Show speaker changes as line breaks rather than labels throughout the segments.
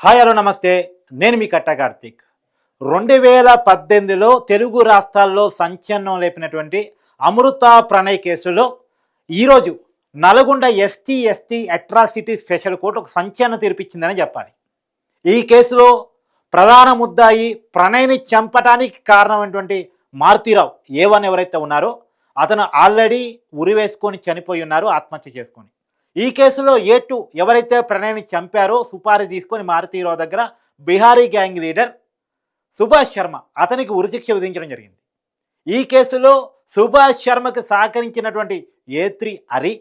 Hi hello నమస్తే. నేను మీ కట్ట కార్తీక్. రెండు వేల పద్దెనిమిదిలో తెలుగు రాష్ట్రాల్లో సంచలనం లేపినటువంటి అమృత ప్రణయ్ కేసులో ఈరోజు Nalgonda ST ST atrocity special court ఒక సంచలనం తీర్పిచ్చిందని చెప్పాలి. ఈ కేసులో ప్రధాన ముద్దాయి ప్రణయ్ని చంపటానికి కారణమైనటువంటి మారుతీరావు ఏవన్ ఎవరైతే ఉన్నారో అతను ఆల్రెడీ ఉరివేసుకొని చనిపోయి ఉన్నారు ఆత్మహత్య చేసుకొని. ఈ కేసులో ఏ టూ ఎవరైతే ప్రణయ్ని చంపారో సుపారీ తీసుకొని మారుతీరావు దగ్గర బీహారీ గ్యాంగ్ లీడర్ సుభాష్ శర్మ అతనికి ఉరిశిక్ష విధించడం జరిగింది. ఈ కేసులో సుభాష్ శర్మకు సహకరించినటువంటి A three Hari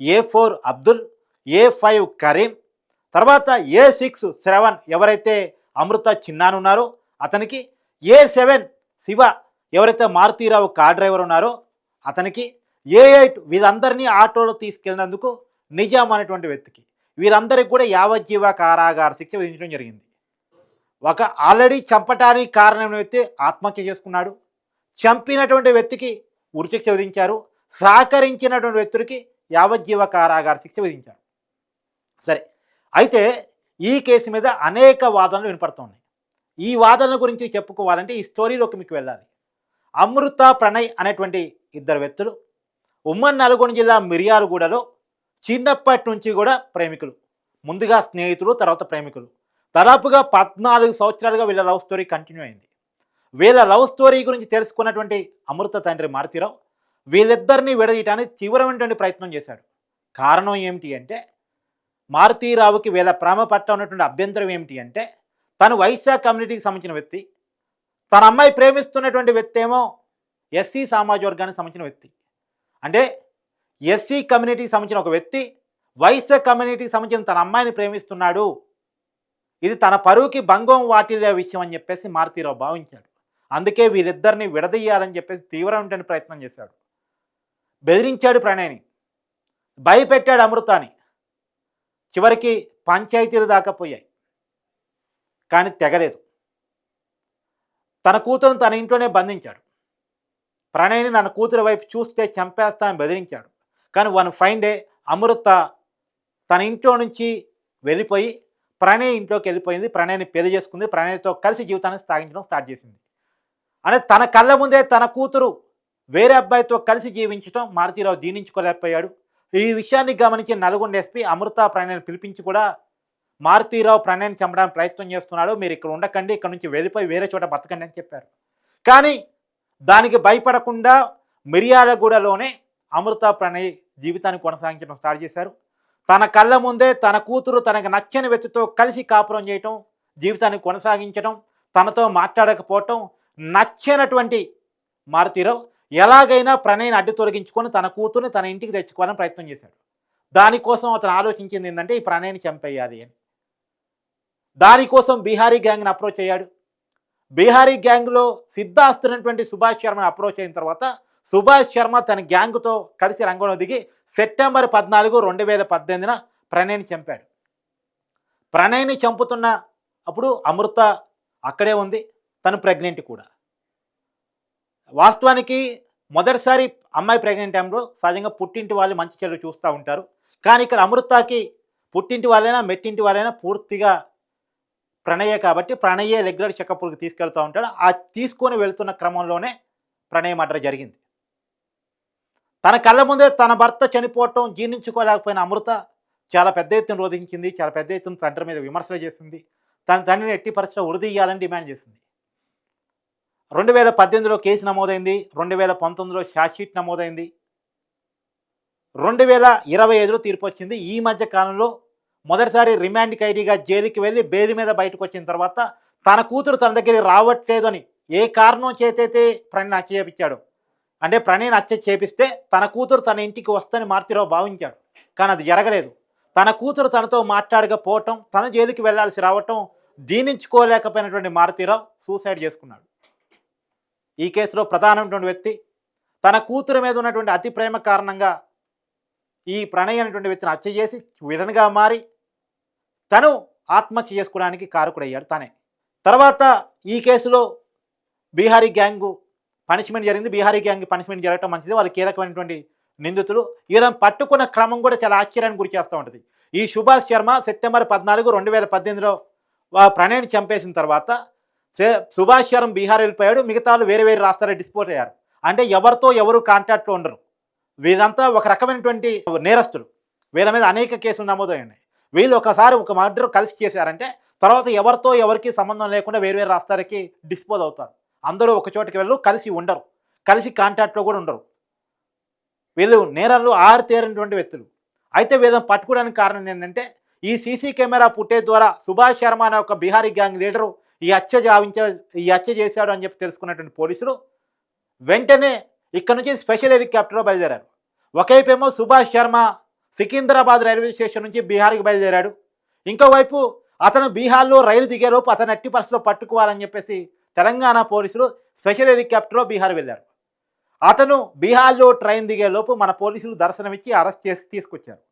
A four Abdul A five Karim తర్వాత ఏ సిక్స్ శ్రవణ్ ఎవరైతే అమృత చిన్నాను ఉన్నారో అతనికి ఏ సెవెన్ శివ ఎవరైతే మారుతీరావు కార్ డ్రైవర్ ఉన్నారో అతనికి ఏ ఎయిట్ వీళ్ళందరినీ ఆటోలో తీసుకెళ్ళినందుకు నిజాం అనేటువంటి వ్యక్తికి. వీరందరికీ కూడా యావజ్జీవ కారాగార శిక్ష విధించడం జరిగింది. ఒక ఆల్రెడీ చంపటానికి కారణమైన వ్యక్తి ఆత్మహత్య చేసుకున్నాడు. చంపినటువంటి వ్యక్తికి ఉరిశిక్ష విధించారు. సహకరించినటువంటి వ్యక్తుడికి యావజ్జీవ కారాగార శిక్ష విధించారు. సరే అయితే ఈ కేసు మీద అనేక వాదనలు వినపడుతున్నాయి. ఈ వాదనల గురించి చెప్పుకోవాలంటే ఈ స్టోరీలోకి మీకు వెళ్ళాలి. అమృత ప్రణయ్ అనేటువంటి ఇద్దరు వ్యక్తులు ఉమ్మన్ నల్గొండ జిల్లా మిర్యాలగూడలో చిన్నప్పటి నుంచి కూడా ప్రేమికులు. ముందుగా స్నేహితులు తర్వాత ప్రేమికులు. దాదాపుగా పద్నాలుగు సంవత్సరాలుగా వీళ్ళ లవ్ స్టోరీ కంటిన్యూ అయింది. వీళ్ళ లవ్ స్టోరీ గురించి తెలుసుకున్నటువంటి అమృత తండ్రి మారుతీరావు వీళ్ళిద్దరిని విడదీయటానికి తీవ్రమైనటువంటి ప్రయత్నం చేశాడు. కారణం ఏమిటి అంటే మారుతీరావుకి వీళ్ళ ప్రేమ పట్ల ఉన్నటువంటి అభ్యంతరం ఏమిటి అంటే తను వైశాఖ కమ్యూనిటీకి సంబంధించిన వ్యక్తి. తన అమ్మాయి ప్రేమిస్తున్నటువంటి వ్యక్తి ఏమో ఎస్సీ సామాజిక వర్గానికి సంబంధించిన వ్యక్తి. అంటే ఎస్సీ కమ్యూనిటీకి సంబంధించిన ఒక వ్యక్తి వైశ్య కమ్యూనిటీకి సంబంధించిన తన అమ్మాయిని ప్రేమిస్తున్నాడు. ఇది తన పరువుకి భంగం వాటిల్లే విషయం అని చెప్పేసి మారుతీరావు భావించాడు. అందుకే వీరిద్దరిని విడదీయాలని చెప్పేసి తీవ్రమైన ప్రయత్నం చేశాడు. బెదిరించాడు ప్రణయ్ని. భయపెట్టాడు అమృతాని. చివరికి పంచాయతీలు దాకా పోయాయి. కానీ తెగలేదు. తన కూతురును తన ఇంట్లోనే బంధించాడు. ప్రణయ్ని నన్ను కూతురు వైపు చూస్తే చంపేస్తానని బెదిరించాడు. కానీ వన్ ఫైన్ డే అమృత తన ఇంట్లో నుంచి వెళ్ళిపోయి ప్రణయ్ ఇంట్లోకి వెళ్ళిపోయింది. ప్రణయ్ని పెళ్ళి చేసుకుంది. ప్రణయ్తో కలిసి జీవితాన్ని సాగించడం స్టార్ట్ చేసింది. అంటే తన కళ్ళ ముందే తన కూతురు వేరే అబ్బాయితో కలిసి జీవించడం మారుతీరావు దీనించుకోలేకపోయాడు. ఈ విషయాన్ని గమనించి నల్గొండ ఎస్పీ అమృత ప్రణయ్ని పిలిపించి కూడా మారుతీరావు ప్రణయ్ని చంపడానికి ప్రయత్నం చేస్తున్నాడు. మీరు ఇక్కడ ఉండకండి ఇక్కడ నుంచి వెళ్ళిపోయి వేరే చోట బతకండి అని చెప్పారు. కానీ దానికి భయపడకుండా మిర్యాలగూడలోనే అమృత ప్రణయ్ జీవితాన్ని కొనసాగించడం స్టార్ట్ చేశారు. తన కళ్ళ ముందే తన కూతురు తనకు నచ్చని వ్యక్తితో కలిసి కాపురం చేయటం జీవితాన్ని కొనసాగించడం తనతో మాట్లాడకపోవటం నచ్చినటువంటి మారుతీరావు ఎలాగైనా ప్రణయ్ని అడ్డు తొలగించుకొని తన కూతుర్ని తన ఇంటికి తెచ్చుకోవాలని ప్రయత్నం చేశాడు. దానికోసం అతను ఆలోచించింది ఏంటంటే ఈ ప్రణయ్ని చంపేయాలి అని. దానికోసం బీహారీ గ్యాంగ్ని అప్రోచ్ అయ్యాడు. బీహారీ గ్యాంగ్లో సిద్ధాస్తున్నటువంటి సుభాష్ శర్మని అప్రోచ్ అయిన తర్వాత సుభాష్ శర్మ తన గ్యాంగ్తో కలిసి రంగంలో దిగి సెప్టెంబర్ పద్నాలుగు రెండు వేల పద్దెనిమిదిన ప్రణయ్ని చంపాడు. ప్రణయ్ని చంపుతున్న అప్పుడు అమృత అక్కడే ఉంది తను ప్రెగ్నెంట్ కూడా. వాస్తవానికి మొదటిసారి అమ్మాయి ప్రెగ్నెంట్ టైంలో సహజంగా పుట్టింటి వాళ్ళు మంచి చెడు చూస్తూ ఉంటారు. కానీ ఇక్కడ అమృతకి పుట్టింటి వాళ్ళైనా మెట్టింటి వాళ్ళైనా పూర్తిగా ప్రణయే కాబట్టి ప్రణయే రెగ్యులర్ చెకప్కి తీసుకెళ్తూ ఉంటాడు. ఆ తీసుకొని వెళ్తున్న క్రమంలోనే ప్రణయ మర్డర్ జరిగింది. తన కళ్ళ ముందే తన భర్త చనిపోవటం జీర్ణించుకోలేకపోయిన అమృత చాలా పెద్ద ఎత్తున రోధించింది చాలా పెద్ద ఎత్తున తండ్రి మీద విమర్శలు చేసింది. తన తండ్రిని ఎట్టి పరిస్థితిలో ఉరిదీయాలని డిమాండ్ చేసింది. రెండు వేల పద్దెనిమిదిలో కేసు నమోదైంది రెండు వేల పంతొమ్మిదిలో షార్ట్షీట్ నమోదైంది. రెండు వేల ఇరవై ఐదులో తీర్పు వచ్చింది ఈ మధ్య కాలంలో మొదటిసారి రిమాండ్ ఖైదీగా జైలుకి వెళ్ళి బెయిల్ మీద బయటకు వచ్చిన తర్వాత తన కూతురు తన దగ్గరికి రావట్లేదు అని ఏ కారణం చేతైతే ప్రణయ్ హత్య అంటే ప్రణయ్ హత్య చేపిస్తే తన కూతురు తన ఇంటికి వస్తని మారుతిరావు భావించాడు. కానీ అది జరగలేదు. తన కూతురు తనతో మాట్లాడకపోవటం తన జైలుకి వెళ్ళాల్సి రావటం దీనించుకోలేకపోయినటువంటి మారుతీరావు సూసైడ్ చేసుకున్నాడు. ఈ కేసులో ప్రధానమైనటువంటి వ్యక్తి తన కూతురు మీద ఉన్నటువంటి అతి ప్రేమ కారణంగా ఈ ప్రణయ్ అనేటువంటి వ్యక్తిని హత్య చేసి విధంగా మారి తను ఆత్మహత్య చేసుకోవడానికి కారకుడయ్యాడు తనే. తర్వాత ఈ కేసులో బీహారీ గ్యాంగు పనిష్మెంట్ జరిగింది. బీహారీ గ్యాంగ్ పనిష్మెంట్ జరగడం మంచిది. వాళ్ళు కీలకమైనటువంటి నిందితులు? వీళ్ళని పట్టుకున్న క్రమం కూడా చాలా ఆశ్చర్యానికి గురి చేస్తూ ఉంటుంది. ఈ సుభాష్ శర్మ సెప్టెంబర్ పద్నాలుగు రెండు వేల పద్దెనిమిదిలో వా- ప్రణయ్ని చంపేసిన తర్వాత సే- సుభాష్ శర్మ బీహార్ వెళ్ళిపోయాడు. మిగతా వేరే వేరే రాష్ట్రాలు డిస్పోర్ట్ అయ్యారు. అంటే ఎవరితో ఎవరు కాంటాక్ట్లో ఉండరు. వీళ్ళంతా ఒక రకమైనటువంటి నేరస్తులు. వీళ్ళ మీద అనేక కేసులు నమోదయ్యాయి. వీళ్ళు ఒకసారి ఒక మర్డర్ కలిసి చేశారంటే తర్వాత ఎవరితో ఎవరికి సంబంధం లేకుండా వేరు వేరు రాష్ట్రాలకి డిస్పోజ్ అవుతారు. అందరూ ఒక చోటికి వెళ్ళు కలిసి ఉండరు. కలిసి కాంటాక్ట్లో కూడా ఉండరు. వీళ్ళు నేరాలు ఆరితేరినటువంటి వ్యక్తులు. అయితే వీళ్ళని పట్టుకోవడానికి కారణం ఏంటంటే ఈ సీసీ కెమెరా పుట్టే ద్వారా సుభాష్ శర్మ అనే ఒక బీహారీ గ్యాంగ్ లీడరు ఈ హత్య జావించ ఈ హత్య చేశాడు అని చెప్పి తెలుసుకున్నటువంటి పోలీసులు వెంటనే ఇక్కడ నుంచి స్పెషల్ హెలికాప్టర్లో బయలుదేరారు. ఒకవైపేమో సుభాష్ శర్మ సికింద్రాబాద్ రైల్వే స్టేషన్ నుంచి బీహార్కి బయలుదేరాడు. ఇంకోవైపు అతను బీహార్లో రైలు దిగేలోపు అతను ఎట్టి పరిస్థితిలో పట్టుకోవాలని చెప్పేసి తెలంగాణ పోలీసులు స్పెషల్ హెలికాప్టర్లో బీహార్ వెళ్ళారు. అతను బీహార్లో ట్రైన్ దిగేలోపు మన పోలీసులు దర్శనమిచ్చి అరెస్ట్ చేసి తీసుకొచ్చారు.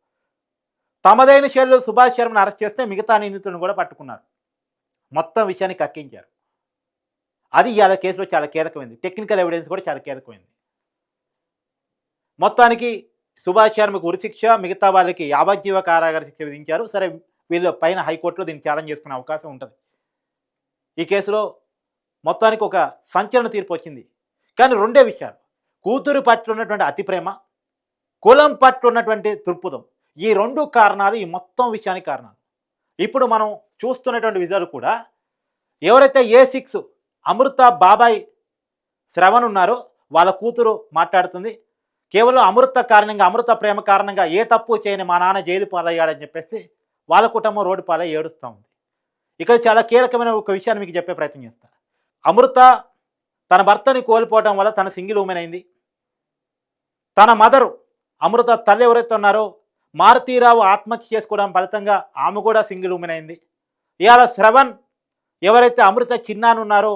తమదైన శైలిలో సుభాష్ శర్మను అరెస్ట్ చేస్తే మిగతా నిందితులను కూడా పట్టుకున్నారు. మొత్తం విషయాన్ని కక్కించారు. అది ఇవాళ కేసులో చాలా కీలకమైంది. టెక్నికల్ ఎవిడెన్స్ కూడా చాలా కీలకమైంది. మొత్తానికి సుభాష్ శర్మకు ఉరిశిక్ష మిగతా వాళ్ళకి యావజ్జీవ కారాగార శిక్ష విధించారు. సరే వీళ్ళు పైన హైకోర్టులో దీన్ని ఛాలెంజ్ చేసుకునే అవకాశం ఉంటుంది. ఈ కేసులో మొత్తానికి ఒక సంచలన తీర్పు వచ్చింది. కానీ రెండే విషయాలు. కూతురు పట్ల ఉన్నటువంటి అతి ప్రేమ కులం పట్ల ఉన్నటువంటి దృక్పథం ఈ రెండు కారణాలు ఈ మొత్తం విషయానికి కారణాలు. ఇప్పుడు మనం చూస్తున్నటువంటి విజయాలు కూడా ఎవరైతే ఏ సిక్స్ అమృత బాబాయ్ శ్రవణ్ ఉన్నారో వాళ్ళ కూతురు మాట్లాడుతుంది కేవలం అమృత కారణంగా అమృత ప్రేమ కారణంగా ఏ తప్పు చేయని మా నాన్న జైలు పాలయ్యాడని చెప్పేసి వాళ్ళ కుటుంబం రోడ్డు పాలై ఏడుస్తూ ఉంది. ఇక్కడ చాలా కీలకమైన ఒక విషయాన్ని మీకు చెప్పే ప్రయత్నం చేస్తా. అమృత తన భర్తని కోల్పోవడం వల్ల తన సింగిల్ ఉమెన్ అయింది. తన మదరు అమృత తల్లి ఎవరైతే ఉన్నారో మారుతీరావు ఆత్మహత్య చేసుకోవడం ఫలితంగా ఆమె కూడా సింగిల్ ఉమెన్ అయింది. ఇవాళ శ్రవణ్ ఎవరైతే అమృత చిన్నాను ఉన్నారో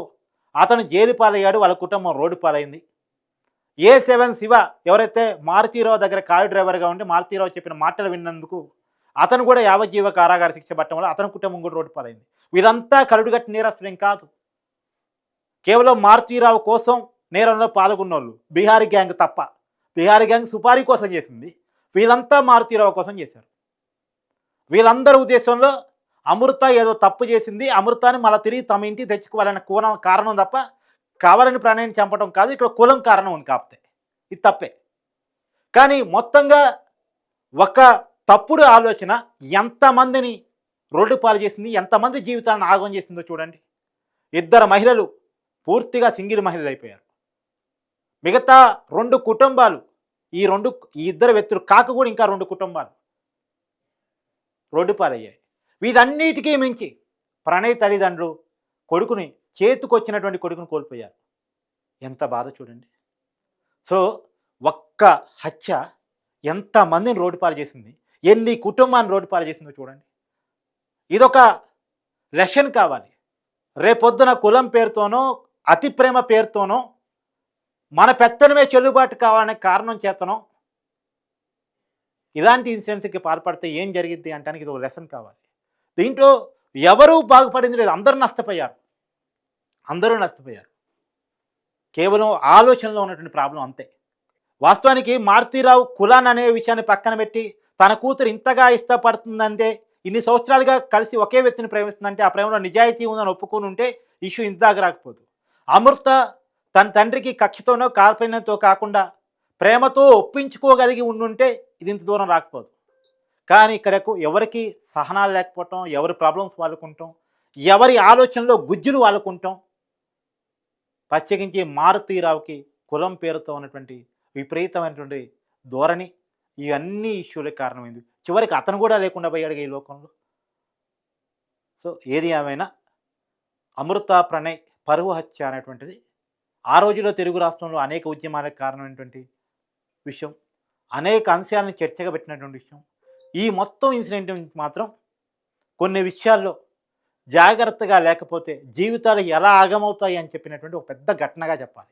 అతను జైలు పాలయ్యాడు వాళ్ళ కుటుంబం రోడ్డు పాలైంది. ఏ సెవెన్ శివ ఎవరైతే మారుతీరావు దగ్గర కారు డ్రైవర్గా ఉండి మారుతీరావు చెప్పిన మాటలు విన్నందుకు అతను కూడా యావజ్జీవ కారాగార శిక్ష పట్టడం వల్ల అతని కుటుంబం కూడా రోడ్డు పాలైంది. వీరంతా కరుడుగట్టి నేరస్తుడేం కాదు. కేవలం మారుతీరావు కోసం నేరంలో పాల్గొన్నోళ్ళు. బీహారీ గ్యాంగ్ తప్ప. బీహారీ గ్యాంగ్ సుపారీ కోసం చేసింది. వీళ్ళంతా మారుతీరావు కోసం చేశారు. వీళ్ళందరి ఉద్దేశంలో అమృత ఏదో తప్పు చేసింది. అమృతాన్ని మళ్ళీ తిరిగి తమ ఇంటికి తెచ్చుకోవాలనే కోణం కారణం తప్ప కావాలని ప్రాణాన్ని చంపడం కాదు. ఇక్కడ కులం కారణం ఉంది కాకపోతే ఇది తప్పే. కానీ మొత్తంగా ఒక తప్పుడు ఆలోచన ఎంతమందిని రోడ్డు పాలు చేసింది ఎంతమంది జీవితాలను ఆగం చేసిందో చూడండి. ఇద్దరు మహిళలు పూర్తిగా సింగిల్ మహిళలు అయిపోయారు. మిగతా రెండు కుటుంబాలు ఈ రెండు ఈ ఇద్దరు వ్యక్తులు కాక కూడా ఇంకా రెండు కుటుంబాలు రోడ్డు పాలయ్యాయి వీటన్నిటికీ మించి ప్రణయ్ తల్లిదండ్రులు కొడుకుని చేతుకొచ్చినటువంటి కొడుకుని కోల్పోయారు. ఎంత బాధ చూడండి. సో ఒక్క హత్య ఎంతమందిని రోడ్డు పాలు చేసింది? ఎన్ని కుటుంబాన్ని రోడ్డు పాలు చేసిందో చూడండి. ఇదొక లెషన్ కావాలి. రేపొద్దున కులం పేరుతోనో అతి ప్రేమ పేరుతోనో మన పెత్తనమే చెల్లుబాటు కావాలనే కారణం చేతనో ఇలాంటి ఇన్సిడెంట్స్కి పాల్పడితే ఏం జరిగిద్ది అంటానికి ఇది ఒక లెసన్ కావాలి. దీంట్లో ఎవరూ బాగుపడింది లేదు. అందరూ నష్టపోయారు. అందరూ నష్టపోయారు. కేవలం ఆలోచనలో ఉన్నటువంటి ప్రాబ్లం అంతే. వాస్తవానికి మారుతీరావు కులాన్ అనే విషయాన్ని పక్కన పెట్టి తన కూతురు ఇంతగా ఇష్టపడుతుందంటే ఇన్ని సంవత్సరాలుగా కలిసి ఒకే వ్యక్తిని ప్రేమిస్తుందంటే ఆ ప్రేమలో నిజాయితీ ఉందని ఒప్పుకొని ఉంటే ఇష్యూ ఇంత దాకా రాకపోదు. అమృత తన తండ్రికి కక్షతోనో కార్పణ్యంతో కాకుండా ప్రేమతో ఒప్పించుకోగలిగి ఉండుంటే ఇది ఇంత దూరం రాకపోదు. కానీ ఇక్కడకు ఎవరికి సహనాలు లేకపోవటం ఎవరి ప్రాబ్లమ్స్ వాళ్ళకుంటాం ఎవరి ఆలోచనలో గుజ్జులు వాళ్ళకుంటాం ప్రత్యేకించి మారుతీరావుకి కులం పేరుతో ఉన్నటువంటి విపరీతమైనటువంటి ధోరణి ఇవన్నీ ఇష్యూలకు కారణమైంది. చివరికి అతను కూడా లేకుండా పోయాడు ఈ లోకంలో. సో ఏది ఏమైనా అమృత ప్రణయ్ పరువు హత్య అనేటువంటిది ఆ రోజుల్లో తెలుగు రాష్ట్రంలో అనేక ఉద్యమాలకు కారణమైనటువంటి విషయం. అనేక అంశాలను చర్చగా పెట్టినటువంటి విషయం. ఈ మొత్తం ఇన్సిడెంట్ మాత్రం కొన్ని విషయాల్లో జాగ్రత్తగా లేకపోతే జీవితాలు ఎలా ఆగమవుతాయి అని చెప్పినటువంటి ఒక పెద్ద ఘటనగా చెప్పాలి.